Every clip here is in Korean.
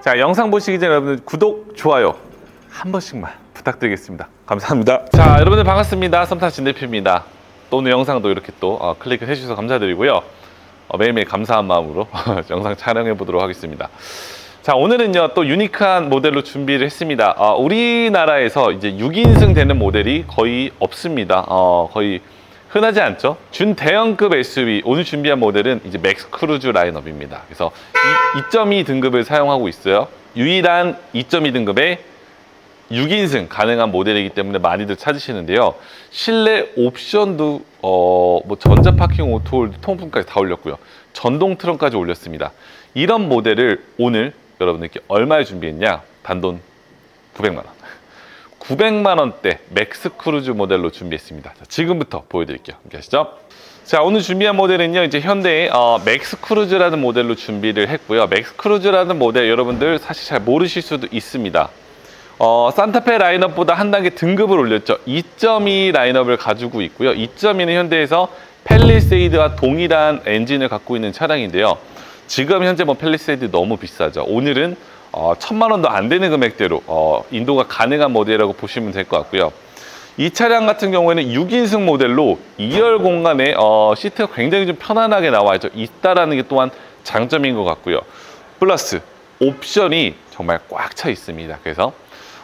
자, 영상 보시기 전에 여러분들 구독, 좋아요 한 번씩만 부탁드리겠습니다. 감사합니다. 자, 여러분들 반갑습니다. 썸타 진대표입니다. 또 오늘 영상도 이렇게 또 어, 클릭을 해주셔서 감사드리고요. 어, 매일매일 감사한 마음으로 영상 촬영해 보도록 하겠습니다. 자, 오늘은요, 또 유니크한 모델로 준비를 했습니다. 어, 우리나라에서 이제 6인승 되는 모델이 거의 없습니다. 어, 거의 흔하지 않죠? 준대형급 SUV, 오늘 준비한 모델은 이제 맥스 크루즈 라인업입니다. 그래서 2.2 등급을 사용하고 있어요. 유일한 2.2 등급의 6인승 가능한 모델이기 때문에 많이들 찾으시는데요. 실내 옵션도 어, 뭐 전자 파킹 오토홀드 통풍까지 다 올렸고요. 전동 트렁까지 올렸습니다. 이런 모델을 오늘 여러분들께 얼마에 준비했냐? 단돈 900만 원. 900만 원대 맥스 크루즈 모델로 준비했습니다. 자, 지금부터 보여드릴게요. 함께 하시죠. 자, 오늘 준비한 모델은요, 이제 현대의 어, 맥스 크루즈라는 모델로 준비를 했고요. 맥스 크루즈라는 모델 여러분들 사실 잘 모르실 수도 있습니다. 어, 산타페 라인업보다 한 단계 등급을 올렸죠. 2.2 라인업을 가지고 있고요. 2.2는 현대에서 펠리세이드와 동일한 엔진을 갖고 있는 차량인데요. 지금 현재 뭐 펠리세이드 너무 비싸죠. 오늘은 어, 천만 원도 안 되는 금액대로 어, 인도가 가능한 모델이라고 보시면 될 것 같고요. 이 차량 같은 경우에는 6인승 모델로 2열 공간에 어, 시트가 굉장히 좀 편안하게 나와 있죠. 있다라는 게 또한 장점인 것 같고요. 플러스 옵션이 정말 꽉 차 있습니다. 그래서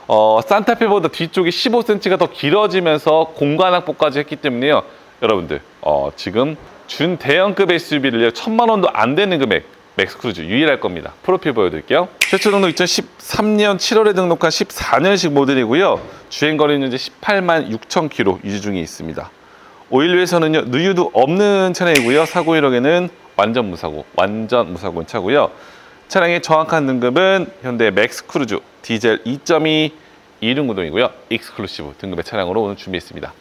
어, 산타페보다 뒤쪽이 15cm가 더 길어지면서 공간 확보까지 했기 때문에요. 여러분들 어, 지금 준 대형급 SUV를요 천만 원도 안 되는 금액 맥스 크루즈 유일할 겁니다. 프로필 보여드릴게요. 최초 등록 2013년 7월에 등록한 14년식 모델이고요. 주행 거리는 이제 18만 6천 킬로 유지 중에 있습니다. 오일류에서는요 누유도 없는 차량이고요. 사고 이력에는 완전 무사고, 완전 무사고인 차고요. 차량의 정확한 등급은 현대 맥스 크루즈 디젤 2.2 이륜 구동이고요. 익스클루시브 등급의 차량으로 오늘 준비했습니다.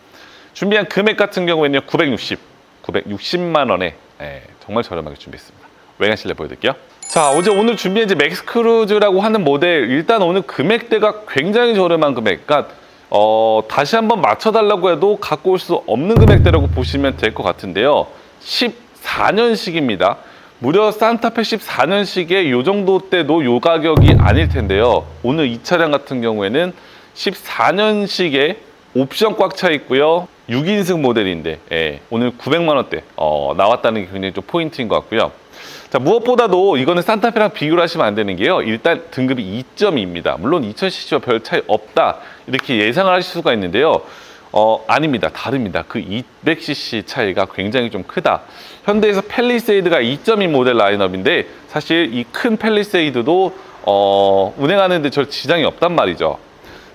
준비한 금액 같은 경우에는요 960, 960만 원에 예, 정말 저렴하게 준비했습니다. 외관 실내 보여드릴게요. 자, 어제 오늘 준비한 이제 맥스크루즈라고 하는 모델 일단 오늘 금액대가 굉장히 저렴한 금액. 그러니까 어, 다시 한번 맞춰달라고 해도 갖고 올 수 없는 금액대라고 보시면 될 것 같은데요. 14년식입니다. 무려 산타페 14년식의 요 정도 때도 요 가격이 아닐 텐데요. 오늘 이 차량 같은 경우에는 14년식의 옵션 꽉 차 있고요. 6인승 모델인데 예, 오늘 900만 원대 어, 나왔다는 게 굉장히 좀 포인트인 것 같고요. 자 무엇보다도 이거는 산타페랑 비교를 하시면 안 되는 게요. 일단 등급이 2.2입니다. 물론 2000cc와 별 차이 없다 이렇게 예상을 하실 수가 있는데요. 어, 아닙니다. 다릅니다. 그 200cc 차이가 굉장히 좀 크다. 현대에서 펠리세이드가 2.2 모델 라인업인데 사실 이큰 펠리세이드도 어, 운행하는데 별 지장이 없단 말이죠.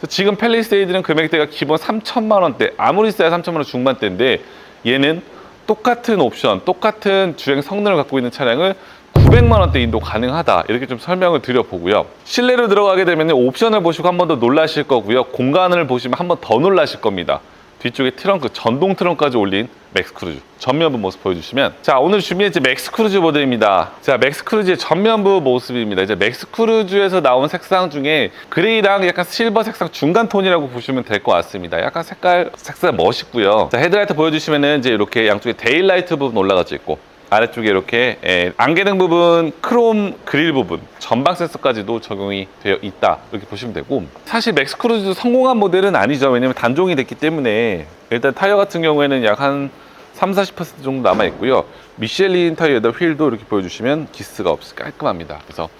지금 펠리세이드는 금액대가 기본 3천만 원대, 아무리 써야 3천만 원 중반대인데 얘는 똑같은 옵션, 똑같은 주행 성능을 갖고 있는 차량을 900만 원대 인도 가능하다 이렇게 좀 설명을 드려보고요. 실내로 들어가게 되면 옵션을 보시고 한 번 더 놀라실 거고요. 공간을 보시면 한 번 더 놀라실 겁니다. 뒤쪽에 트렁크, 전동 트렁크까지 올린 맥스 크루즈. 전면부 모습 보여주시면. 자 오늘 준비한 이제 맥스 크루즈 모델입니다. 자 맥스 크루즈의 전면부 모습입니다. 이제 맥스 크루즈에서 나온 색상 중에 그레이랑 약간 실버 색상 중간 톤이라고 보시면 될 것 같습니다. 약간 색깔 색상 멋있고요. 자 헤드라이트 보여주시면은 이제 이렇게 양쪽에 데일라이트 부분 올라가져 있고 아래쪽에 이렇게 예, 안개등 부분, 크롬 그릴 부분, 전방 센서까지도 적용이 되어 있다. 이렇게 보시면 되고. 사실 맥스크루즈도 성공한 모델은 아니죠. 왜냐면 단종이 됐기 때문에. 일단 타이어 같은 경우에는 약 한 3, 40% 정도 남아 있고요. 미쉐린 타이어에다 휠도 이렇게 보여주시면 기스가 없이 깔끔합니다. 그래서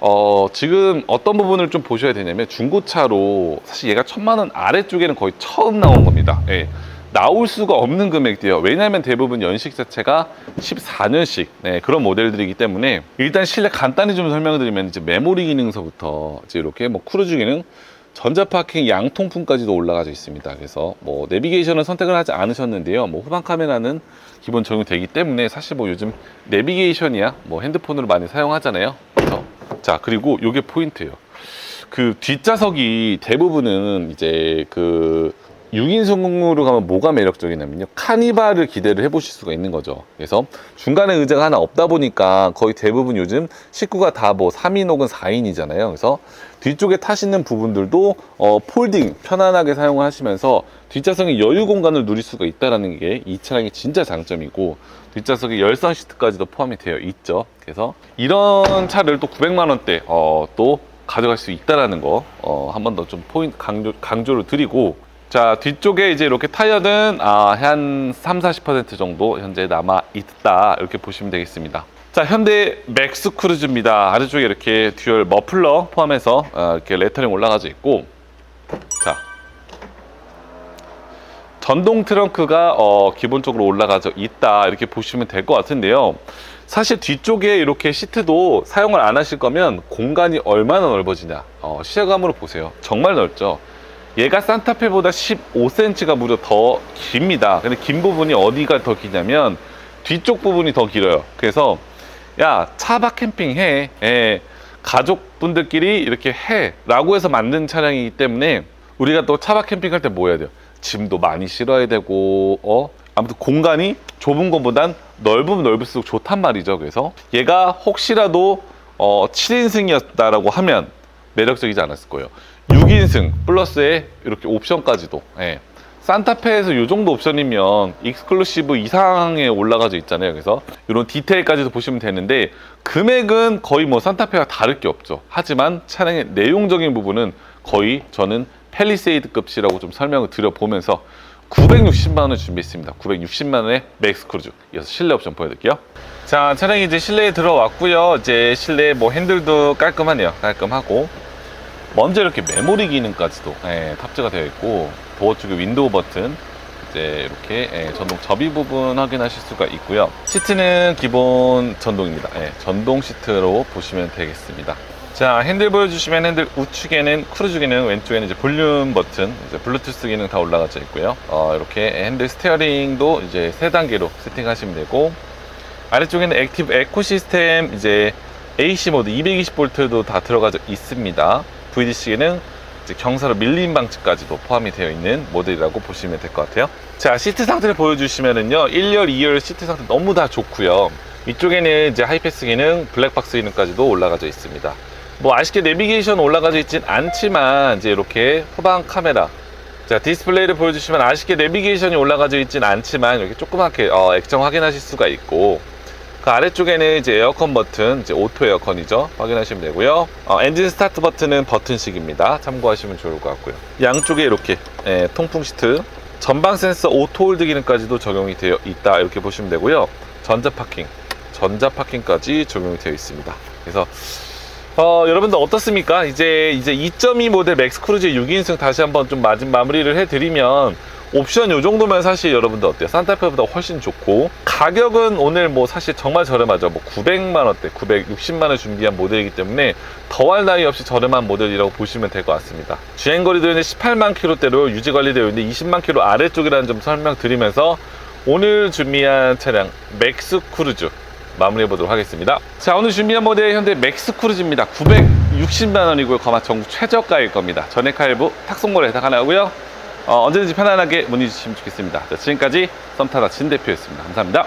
어, 지금 어떤 부분을 좀 보셔야 되냐면 중고차로 사실 얘가 천만 원 아래쪽에는 거의 처음 나온 겁니다. 예. 나올 수가 없는 금액대요. 왜냐하면 대부분 연식 자체가 14년식 네, 그런 모델들이기 때문에 일단 실내 간단히 좀 설명드리면 이제 메모리 기능서부터 이제 이렇게 뭐 크루즈 기능, 전자 파킹 양통풍까지도 올라가져 있습니다. 그래서 뭐 내비게이션은 선택을 하지 않으셨는데요. 뭐 후방 카메라는 기본 적용되기 때문에 사실 뭐 요즘 내비게이션이야 뭐 핸드폰으로 많이 사용하잖아요. 그래서 자 그리고 요게 포인트예요. 그 뒷좌석이 대부분은 이제 그 6인승으로 가면 뭐가 매력적이냐면요. 카니발을 기대를 해보실 수가 있는 거죠. 그래서 중간에 의자가 하나 없다 보니까 거의 대부분 요즘 식구가 다 뭐 3인 혹은 4인이잖아요. 그래서 뒤쪽에 타시는 부분들도 어, 폴딩 편안하게 사용을 하시면서 뒷좌석에 여유 공간을 누릴 수가 있다는 게 이 차량의 진짜 장점이고 뒷좌석에 열선 시트까지도 포함이 되어 있죠. 그래서 이런 차를 또 900만 원대 어, 또 가져갈 수 있다라는 거 어, 한 번 더 좀 포인트 강조, 강조를 드리고 자 뒤쪽에 이제 이렇게 타이어는 아, 한 3, 40% 정도 현재 남아 있다 이렇게 보시면 되겠습니다. 자 현대 맥스 크루즈입니다. 아래쪽에 이렇게 듀얼 머플러 포함해서 어, 이렇게 레터링 올라가져 있고 자 전동 트렁크가 어, 기본적으로 올라가져 있다 이렇게 보시면 될 것 같은데요. 사실 뒤쪽에 이렇게 시트도 사용을 안 하실 거면 공간이 얼마나 넓어지냐 어, 시야감으로 보세요. 정말 넓죠. 얘가 산타페보다 15cm가 무려 더 깁니다. 근데 긴 부분이 어디가 더 기냐면 뒤쪽 부분이 더 길어요. 그래서 야 차박 캠핑 해. 예, 가족분들끼리 이렇게 해 라고 해서 만든 차량이기 때문에 우리가 또 차박 캠핑 할 때 뭐 해야 돼요? 짐도 많이 실어야 되고 어 아무튼 공간이 좁은 것보단 넓으면 넓을수록 좋단 말이죠. 그래서 얘가 혹시라도 어 7인승이었다라고 하면 매력적이지 않았을 거예요. 6인승 플러스에 이렇게 옵션까지도 예. 산타페에서 이 정도 옵션이면 익스클루시브 이상에 올라가져 있잖아요. 그래서 이런 디테일까지도 보시면 되는데 금액은 거의 뭐 산타페와 다를 게 없죠. 하지만 차량의 내용적인 부분은 거의 저는 펠리세이드 급이라고 좀 설명을 드려보면서 960만 원을 준비했습니다. 960만 원의 맥스 크루즈. 이어서 실내 옵션 보여드릴게요. 자, 차량이 이제 실내에 들어왔고요. 이제 실내 뭐 핸들도 깔끔하네요. 깔끔하고 먼저 이렇게 메모리 기능까지도 예, 탑재가 되어 있고 도어 쪽에 윈도우 버튼 이제 이렇게 예, 전동 접이 부분 확인하실 수가 있고요. 시트는 기본 전동입니다. 예, 전동 시트로 보시면 되겠습니다. 자 핸들 보여주시면 핸들 우측에는 크루즈 기능 왼쪽에는 이제 볼륨 버튼 이제 블루투스 기능 다 올라가져 있고요 어, 이렇게 핸들 스티어링도 이제 세 단계로 세팅하시면 되고 아래쪽에는 액티브 에코 시스템 이제 AC 모드 220V도 다 들어가져 있습니다 VDC에는 경사로 밀림 방지까지도 포함이 되어 있는 모델이라고 보시면 될 것 같아요. 자 시트 상태를 보여주시면은요 1열 2열 시트 상태 너무 다 좋고요. 이쪽에는 이제 하이패스 기능 블랙박스 기능까지도 올라가져 있습니다. 뭐 아쉽게 내비게이션 올라가져 있진 않지만 이제 이렇게 후방 카메라 자 디스플레이를 보여주시면 아쉽게 내비게이션이 올라가져 있진 않지만 이렇게 조그맣게 어, 액정 확인하실 수가 있고 그 아래쪽에는 이제 에어컨 버튼 이제 오토 에어컨이죠. 확인하시면 되고요. 어, 엔진 스타트 버튼은 버튼식입니다. 참고하시면 좋을 것 같고요. 양쪽에 이렇게 예, 통풍 시트 전방 센서 오토 홀드 기능까지도 적용이 되어 있다. 이렇게 보시면 되고요. 전자 파킹 전자 파킹까지 적용이 되어 있습니다. 그래서 어, 여러분들 어떻습니까? 이제 이제 2.2 모델 맥스 크루즈 6인승 다시 한번 좀 마진 마무리를 해드리면 옵션 요 정도면 사실 여러분들 어때요? 산타페보다 훨씬 좋고 가격은 오늘 뭐 사실 정말 저렴하죠. 뭐 900만 원대, 960만 원 준비한 모델이기 때문에 더할 나위 없이 저렴한 모델이라고 보시면 될 것 같습니다. 주행 거리도 이제 18만 킬로대로 유지 관리되어 있는데 20만 킬로 아래쪽이라는 점 설명드리면서 오늘 준비한 차량 맥스 크루즈 마무리해 보도록 하겠습니다. 자, 오늘 준비한 모델 현대 맥스 크루즈입니다. 960만 원이고요. 거마 전국 최저가일 겁니다. 전액 할부 탁송거래 해당하고요. 어, 언제든지 편안하게 문의 주시면 좋겠습니다. 자, 지금까지 썸타다 진 대표였습니다. 감사합니다.